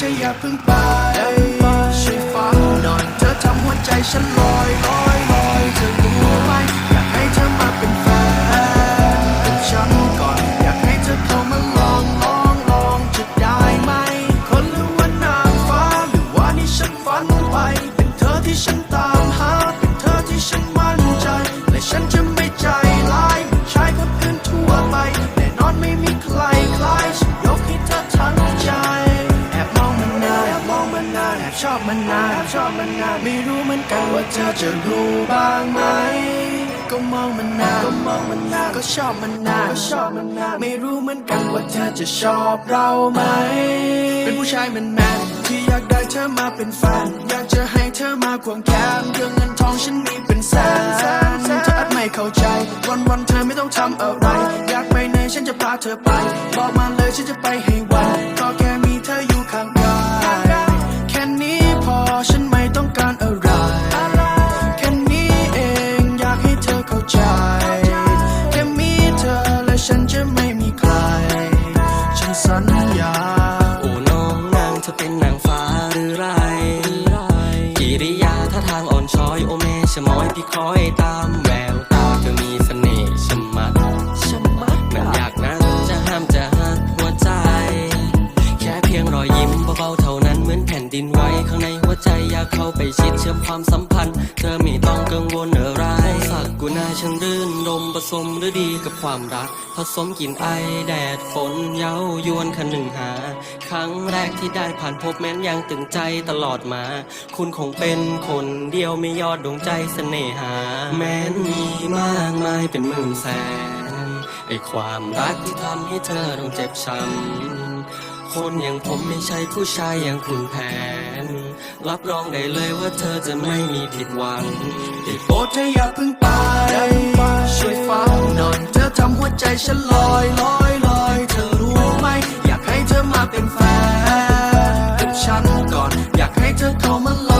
ธออย่าเพิ่งไปช่วยฟังหน่อยเธอทำหัวใจฉันลอยลอยลอยเธอรู้ไหมอยากให้เธอมาเป็นแฟนกับฉันก่อนอยากให้เธอเข้ามาลองลองลองจะได้ไหม คนหรือว่านางฟ้าหรือว่านี่ฉันฝันไป เป็นเธอที่ฉันตามหา เป็นเธอที่ฉันมั่นใจและฉันจะ ชอบมันนานชอบมันนานไม่รู้เหมือนกันว่าเธอจะรู้บ้างไหม ก็มองมันนานก็มองมันนานก็ชอบมันนานก็ชอบมันนานไม่รู้เหมือนกันว่าเธอจะชอบเราไหม เป็นผู้ชายแมนแมนที่อยากได้เธอมาเป็นแฟนอยากจะให้เธอมาควงแขนเรื่องเงินทองฉันมีเป็นแสนเธออาจไม่เข้าใจ วันวันๆเธอไม่ต้องทำอะไร อยากไปไหนฉันจะพาเธอไป บอกมาเลยฉันจะไปให้ไว ชะมอยพี่คอยตามแววตาเธอมีเสน่ห์ชะมัดมันอยากนั้นจะห้ามจะหักหัวใจ แค่เพียงรอยยิ้มเบาๆเท่านั้นเหมือนแผ่นดินไหวข้างในหัวใจอยากเข้าไปชิดเชื่อมความสัมพันธ์ เธอไม่ต้องกังวล กกุณาฉันรื่นรมผสมหรือดีกับความรัก ผสมกลิ่นไอแดดฝนเย้ายวนคันหนึ่งหา ครั้งแรกที่ได้ผ่านพบแม้นยังตึงใจตลอดมา คุณคงเป็นคนเดียวไม่ยอดดวงใจเสน่หา แม้นมีมากมายเป็นหมื่นแสนไอความรักที่ทำให้เธอต้องเจ็บช้ำคนอย่างผมไม่ใช่ผู้ชายอย่างคุณแผน รับรองได้เลยว่าเธอจะไม่มีผิดหวังได้โปรดเธอย่าพึ่งไป ช่วยฟังหน่อยเธอทำหัวใจฉันลอยลอยลอยเธอรู้ไหม อยากให้เธอมาเป็นแฟนกับฉันก่อน อยากให้เธอเข้ามาลอย